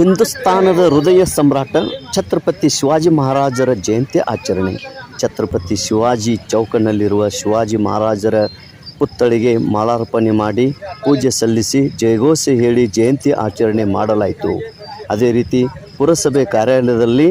ಹಿಂದೂಸ್ತಾನದ ಹೃದಯ ಸಮ್ರಾಟ ಛತ್ರಪತಿ ಶಿವಾಜಿ ಮಹಾರಾಜರ ಜಯಂತಿ ಆಚರಣೆ. ಛತ್ರಪತಿ ಶಿವಾಜಿ ಚೌಕನಲ್ಲಿರುವ ಶಿವಾಜಿ ಮಹಾರಾಜರ ಪುತ್ಥಳಿಗೆ ಮಾಲಾರ್ಪಣೆ ಮಾಡಿ ಪೂಜೆ ಸಲ್ಲಿಸಿ ಜಯಘೋಷೆ ಹೇಳಿ ಜಯಂತಿ ಆಚರಣೆ ಮಾಡಲಾಯಿತು. ಅದೇ ರೀತಿ ಪುರಸಭೆ ಕಾರ್ಯಾಲಯದಲ್ಲಿ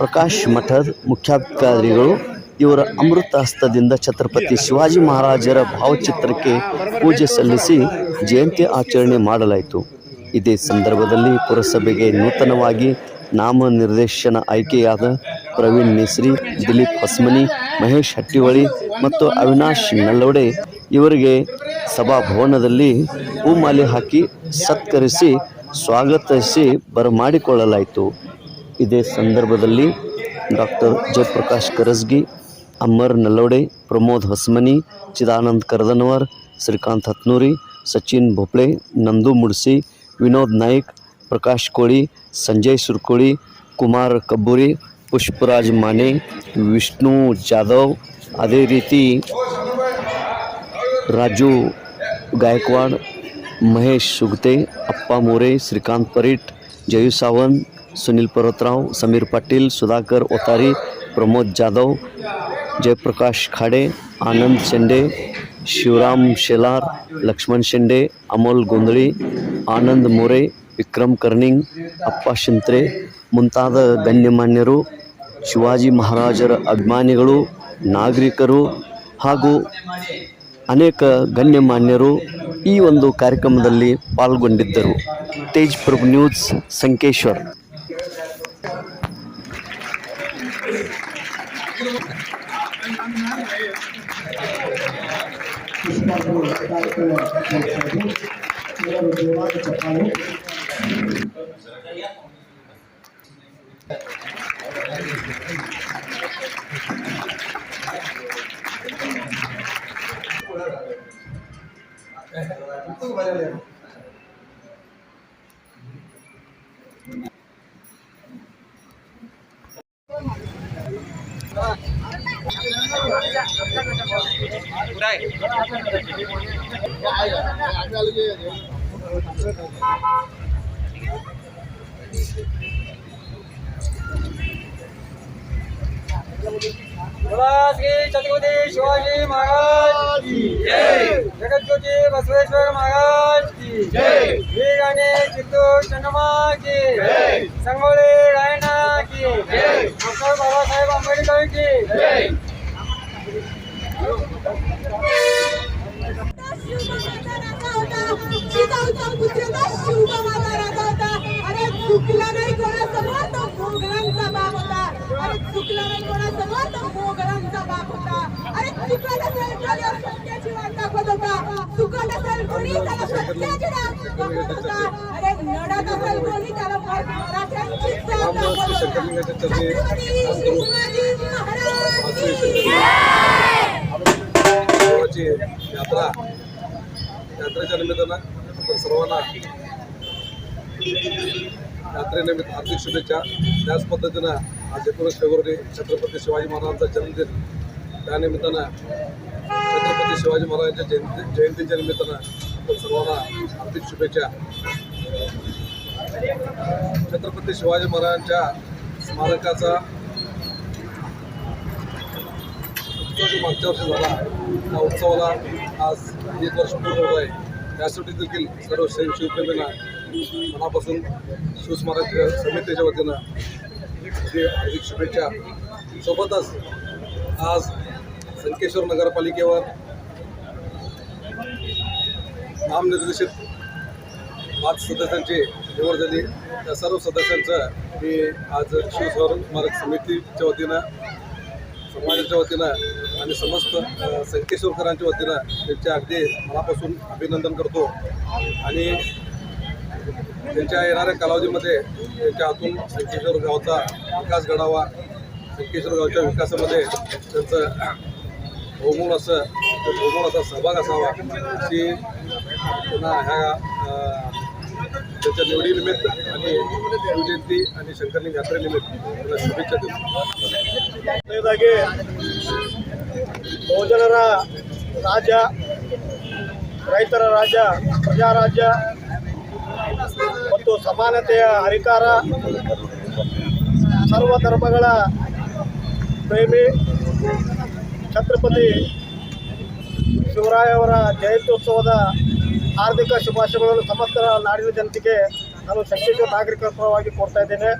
ಪ್ರಕಾಶ್ ಮಠದ ಮುಖ್ಯಾಧಿಕಾರಿಗಳು, ಇವರ ಅಮೃತ ಹಸ್ತದಿಂದ ಛತ್ರಪತಿ ಶಿವಾಜಿ ಮಹಾರಾಜರ ಭಾವಚಿತ್ರಕ್ಕೆ ಪೂಜೆ ಸಲ್ಲಿಸಿ ಜಯಂತಿ ಆಚರಣೆ ಮಾಡಲಾಯಿತು. ಇದೇ ಸಂದರ್ಭದಲ್ಲಿ ಪುರಸಭೆಗೆ ನೂತನವಾಗಿ ನಾಮ ನಿರ್ದೇಶನ ಆಯ್ಕೆಯಾದ ಪ್ರವೀಣ್ ಮಿಸ್ರಿ ದಿಲೀಪ್ ಹೊಸ್ಮನಿ, ಮಹೇಶ್ ಹಟ್ಟಿವಳಿ ಮತ್ತು ಅವಿನಾಶ್ ನಲ್ಲೋಡೆ ಇವರಿಗೆ ಸಭಾಭವನದಲ್ಲಿ ಹೂಮಾಲೆ ಹಾಕಿ ಸತ್ಕರಿಸಿ ಸ್ವಾಗತಿಸಿ ಬರಮಾಡಿಕೊಳ್ಳಲಾಯಿತು. ಇದೇ ಸಂದರ್ಭದಲ್ಲಿ ಡಾಕ್ಟರ್ ಜಯಪ್ರಕಾಶ್ ಕರಸ್ಗಿ ಅಮರ್ ನಲ್ಲೋಡೆ ಪ್ರಮೋದ್ ಹೊಸ್ಮನಿ ಚಿದಾನಂದ್ ಕರ್ದನವರ್ ಶ್ರೀಕಾಂತ್ ಹತ್ನೂರಿ ಸಚಿನ್ ಭೋಪ್ಳೆ ನಂದು ಮುಡ್ಸಿ ವಿನೋದ್ ನಾಯ್ಕ್ ಪ್ರಕಾಶ್ ಕೋಳಿ ಸಂಜಯ್ ಸುರ್ಕೋಳಿ ಕುಮಾರ್ ಕಬ್ಬೂರಿ ಪುಷ್ಪರಾಜ್ ಮಾನೆ ವಿಷ್ಣು ಜಾಧವ್ ಅದೇ ರೀತಿ ರಾಜು ಗಾಯಕ್ವಾಡ್ ಮಹೇಶ್ ಸುಗತೆ ಅಪ್ಪ ಮೋರೆ ಶ್ರೀಕಾಂತ್ ಪರೀಟ್ ಜಯು ಸಾವಂತ್ ಸುನಿಲ್ ಪರ್ವತರಾವ್ ಸಮೀರ್ ಪಾಟೀಲ್, ಸುಧಾಕರ್ ಒತಾರಿ ಪ್ರಮೋದ್ ಜಾಧವ್, ಜಯಪ್ರಕಾಶ್ ಖಾಡೆ, ಆನಂದ್ ಶೆಂಡೆ ಶಿವರಾಮ್ ಶೆಲಾರ್, ಲಕ್ಷ್ಮಣ್ ಶೆಂಡೆ ಅಮೋಲ್ ಗೊಂದಳಿ, ಆನಂದ್ ಮೋರೆ, ವಿಕ್ರಮ್ ಕರ್ನಿಂಗ್, ಅಪ್ಪ ಶಿಂತ್ರೆ, ಮುಂತಾದ ಗಣ್ಯಮಾನ್ಯರು, ಶಿವಾಜಿ ಮಹಾರಾಜರ ಅಭಿಮಾನಿಗಳು, ನಾಗರಿಕರು ಹಾಗೂ ಅನೇಕ ಗಣ್ಯಮಾನ್ಯರು ಈ ಒಂದು ಕಾರ್ಯಕ್ರಮದಲ್ಲಿ ಪಾಲ್ಗೊಂಡಿದ್ದರು. ತೇಜ್ ಪ್ರಭು ನ್ಯೂಸ್, ಸಂಕೇಶ್ವರ್. పుష్పాలు కార్యక్రమం చెప్పాలి Thank you. श्री छत्रपती शिवाजी महाराज की जय जगज्योती बसवेश्वर महाराज की जय वीर आणि चित्तूर चन्नमा की जय चुकला नाही कोणासमोर तो मोगलांचा बाप होता. अरे चुकत असेल कोणी सत्याची वाट दाखवत होता. चुकत असेल कोणी त्याला सत्याची वाट दाखवत होता. अरे लढत असेल कोणी त्याला मराठ्यांची जात दाखवत होता. छत्रपती शिवाजी महाराज यात्रा. यात्रेच्या निमित्तानं आपण सर्वांना यात्रेनिमित्त हार्दिक शुभेच्छा. त्याच पद्धतीनं आज एकोणीस फेब्रुवारी छत्रपती शिवाजी महाराजांचा जन्मदिन. त्यानिमित्तानं छत्रपती शिवाजी महाराजांच्या जयंती जयंतीच्या निमित्तानं आपण सर्वांना हार्दिक शुभेच्छा. छत्रपती शिवाजी महाराजांच्या स्मारकाचा उत्सव जो मागच्या वर्षी झाला त्या उत्सवाला आज एक वर्ष पूर्ण होत आहे. त्यासाठी देखील सर्व शिवप्रेमींना मनापासून सुस्मारक समितीच्या वतीनं हार्दिक शुभेच्छा. सोबतच आज संकेश्वर नगरपालिकेवर नामनिर्देशित पाच सदस्यांची निवड झाली. त्या सर्व सदस्यांचं मी आज शिवस्मारक समितीच्या वतीनं समाजाच्या वतीनं आणि समस्त संकेश्वरकरांच्या वतीनं त्यांच्या अगदी मनापासून अभिनंदन करतो. आणि त्यांच्या येणाऱ्या कालावधीमध्ये त्यांच्या हातून संकेश्वर गावचा विकास घडावा संकेश्वर गावच्या विकासामध्ये त्यांचं बहुमूल असं बहुमूल असा सहभाग असावा अशी पुन्हा ह्या अ, त्याच्या निवडीनिमित्त आणि शिवजयंती आणि शंकरलिंग यात्रेनिमित्त त्यांना शुभेच्छा देतो ಮೊದಲನೇದಾಗಿ ಬಹುಜನರ ರಾಜ್ಯ ರೈತರ ರಾಜ್ಯ ಪ್ರಜಾ ರಾಜ್ಯ ಮತ್ತು ಸಮಾನತೆಯ ಹರಿಕಾರ ಸರ್ವ ಧರ್ಮಗಳ ಪ್ರೇಮಿ ಛತ್ರಪತಿ ಶಿವರಾಯ ಅವರ ಜಯಂತ್ಯೋತ್ಸವದ ಹಾರ್ದಿಕ ಶುಭಾಶಯಗಳನ್ನು ಸಮಸ್ತ ನಾಡಿನ ಜನತೆಗೆ ನಾನು ಶಕ್ತಿಯುತ ನಾಗರಿಕರ ಪರವಾಗಿ ಕೊಡ್ತಾ ಇದ್ದೇನೆ.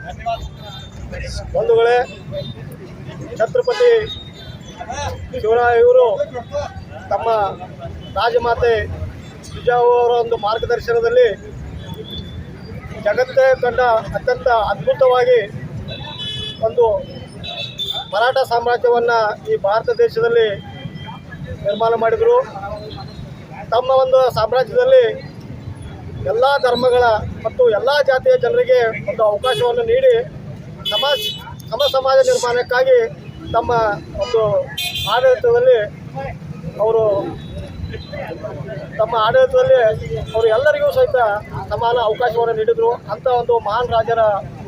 ಬಂಧುಗಳೇ, ಛತ್ರಪತಿ ಶಿವರಾಯ ಇವರು ತಮ್ಮ ರಾಜಮಾತೆ ಸುಜಾವು ಅವರ ಒಂದು ಮಾರ್ಗದರ್ಶನದಲ್ಲಿ ಜಗತ್ತೇ ಕಂಡ ಅತ್ಯಂತ ಅದ್ಭುತವಾಗಿ ಒಂದು ಮರಾಠ ಸಾಮ್ರಾಜ್ಯವನ್ನು ಈ ಭಾರತ ದೇಶದಲ್ಲಿ ನಿರ್ಮಾಣ ಮಾಡಿದರು. ತಮ್ಮ ಒಂದು ಸಾಮ್ರಾಜ್ಯದಲ್ಲಿ ಎಲ್ಲ ಧರ್ಮಗಳ ಮತ್ತು ಎಲ್ಲ ಜಾತಿಯ ಜನರಿಗೆ ಒಂದು ಅವಕಾಶವನ್ನು ನೀಡಿ ಸಮಾಜ, ಸಮ ಸಮಾಜ ನಿರ್ಮಾಣಕ್ಕಾಗಿ ತಮ್ಮ ಒಂದು ಆಡಳಿತದಲ್ಲಿ ಅವರು ತಮ್ಮ ಆಡಳಿತದಲ್ಲಿ ಅವರು ಎಲ್ಲರಿಗೂ ಸಹಿತ ಸಮಾನ ಅವಕಾಶವನ್ನು ನೀಡಿದರು. ಅಂಥ ಒಂದು ಮಹಾನ್ ರಾಜರ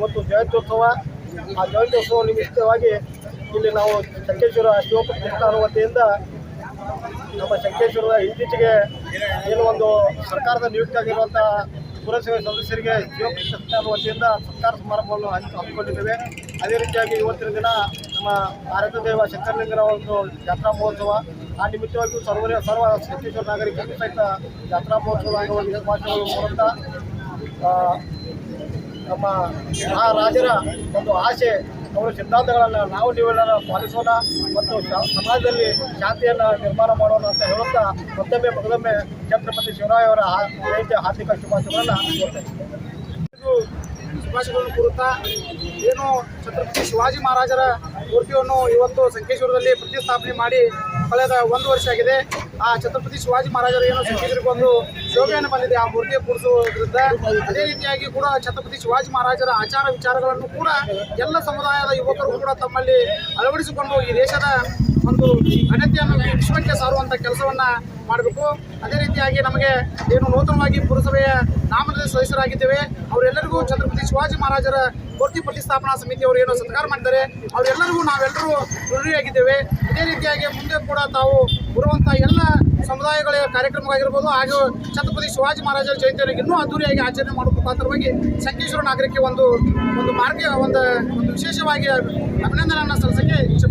ಒಂದು ಜಯಂತ್ಯೋತ್ಸವ. ಆ ಜಯಂತ್ಯೋತ್ಸವ ನಿಮಿತ್ತವಾಗಿ ಇಲ್ಲಿ ನಾವು ಶಂಕೇಶ್ವರ ಶಿವಪ್ರತಿಷ್ಠಾನ ವತಿಯಿಂದ ನಮ್ಮ ಶಂಕೇಶ್ವರದ ಇತ್ತೀಚೆಗೆ ಏನು ಒಂದು ಸರ್ಕಾರದ ನಿಯುಕ್ತಿ ಆಗಿರುವಂಥ ಪುರಸಭೆ ಸದಸ್ಯರಿಗೆ ಶಿವಪ್ರತಿಷ್ಠಾನ ವತಿಯಿಂದ ಸತ್ಕಾರ ಸಮಾರಂಭವನ್ನು ಹಮ್ಮಿಕೊಂಡಿದ್ದೇವೆ. ಅದೇ ರೀತಿಯಾಗಿ ಇವತ್ತಿನ ದಿನ ನಮ್ಮ ಭಾರತ ದೇವ ಶಂಕರಲಿಂಗರ ಒಂದು ಜಾತ್ರಾ ಮಹೋತ್ಸವ. ಆ ನಿಮಿತ್ತವಾಗಿ ಸರ್ವ ಸರ್ವ ಶಂಕೇಶ್ವರ ನಾಗರಿಕ ಸಹಿತ ಜಾತ್ರಾ ಮಹೋತ್ಸವದ ಅಂಗವಾಗಿ ಶುಭಾಶಯಗಳು ಮೂಲಕ ನಮ್ಮ ಆ ರಾಜರ ಒಂದು ಆಸೆ, ಅವರ ಸಿದ್ಧಾಂತಗಳನ್ನು ನಾವು ನೀವೆಲ್ಲರ ಪಾಲಿಸೋಣ ಮತ್ತು ಸಮಾಜದಲ್ಲಿ ಶಾಂತಿಯನ್ನು ನಿರ್ಮಾಣ ಮಾಡೋಣ ಅಂತ ಹೇಳುತ್ತಾ ಮತ್ತೊಮ್ಮೆ ಮಗದೊಮ್ಮೆ ಛತ್ರಪತಿ ಶಿವರಾಯ ಅವರ ಜಯಂತಿ ಹಾರ್ದಿಕ ಶುಭಾಶಯಗಳನ್ನು ಶುಭಾಶಯಗಳನ್ನು ಕೋರುತ್ತಾ ಏನು ಛತ್ರಪತಿ ಶಿವಾಜಿ ಮಹಾರಾಜರ ಮೂರ್ತಿಯನ್ನು ಇವತ್ತು ಸಂಕೇಶ್ವರದಲ್ಲಿ ಪ್ರತಿಷ್ಠಾಪನೆ ಮಾಡಿ ಕಳೆದ ಒಂದು ವರ್ಷ ಆಗಿದೆ. ಆ, ಛತ್ರಪತಿ ಶಿವಾಜಿ ಮಹಾರಾಜರು ಏನು ಸಿಕ್ಕಿದ್ರಿಗೆ ಒಂದು ಶೋಭೆಯನ್ನು ಬಂದಿದೆ. ಆ ಮೂರ್ತಿ ಕೂಡಿಸುವುದರಿಂದ ಅದೇ ರೀತಿಯಾಗಿ ಕೂಡ ಛತ್ರಪತಿ ಶಿವಾಜಿ ಮಹಾರಾಜರ ಆಚಾರ ವಿಚಾರಗಳನ್ನು ಕೂಡ ಎಲ್ಲ ಸಮುದಾಯದ ಯುವಕರು ಕೂಡ ತಮ್ಮಲ್ಲಿ ಅಳವಡಿಸಿಕೊಂಡು ಈ ದೇಶದ ಒಂದು ಘನತೆಯನ್ನು ವಿಶ್ವಕ್ಕೆ ಸಾರುವಂಥ ಕೆಲಸವನ್ನ ಮಾಡಬೇಕು. ಅದೇ ರೀತಿಯಾಗಿ ನಮಗೆ ಏನು ನೂತನವಾಗಿ ಪುರಸಭೆಯ ನಾಮದ ಸದಸ್ಯರಾಗಿದ್ದೇವೆ ಅವರೆಲ್ಲರಿಗೂ ಛತ್ರಪತಿ ಶಿವಾಜಿ ಮಹಾರಾಜರ ಜ್ಯೋತಿ ಪ್ರತಿಷ್ಠಾಪನಾ ಸಮಿತಿಯವರು ಏನೋ ಸತ್ಕಾರ ಮಾಡಿದ್ದಾರೆ. ಅವರೆಲ್ಲರಿಗೂ ನಾವೆಲ್ಲರೂ ಋಣಿಯಾಗಿದ್ದೇವೆ. ಇದೇ ರೀತಿಯಾಗಿ ಮುಂದೆ ಕೂಡ ತಾವು ಬರುವಂಥ ಎಲ್ಲ ಸಮುದಾಯಗಳ ಕಾರ್ಯಕ್ರಮವಾಗಿರ್ಬೋದು, ಹಾಗೂ ಛತ್ರಪತಿ ಶಿವಾಜಿ ಮಹಾರಾಜರ ಜಯಂತಿಯವರಿಗೆ ಇನ್ನೂ ಅದ್ದೂರಿಯಾಗಿ ಆಚರಣೆ ಮಾಡುವ ಮುಖಾಂತರವಾಗಿ ಸಂಕೇಶ್ವರ ನಾಗರಿಕ ಒಂದು ಒಂದು ಮಾರ್ಗ, ಒಂದು ಒಂದು ವಿಶೇಷವಾಗಿ ಅಭಿನಂದನೆಯನ್ನು ಸಲ್ಲಿಸೋಕ್ಕೆ ಇಚ್ಛೆ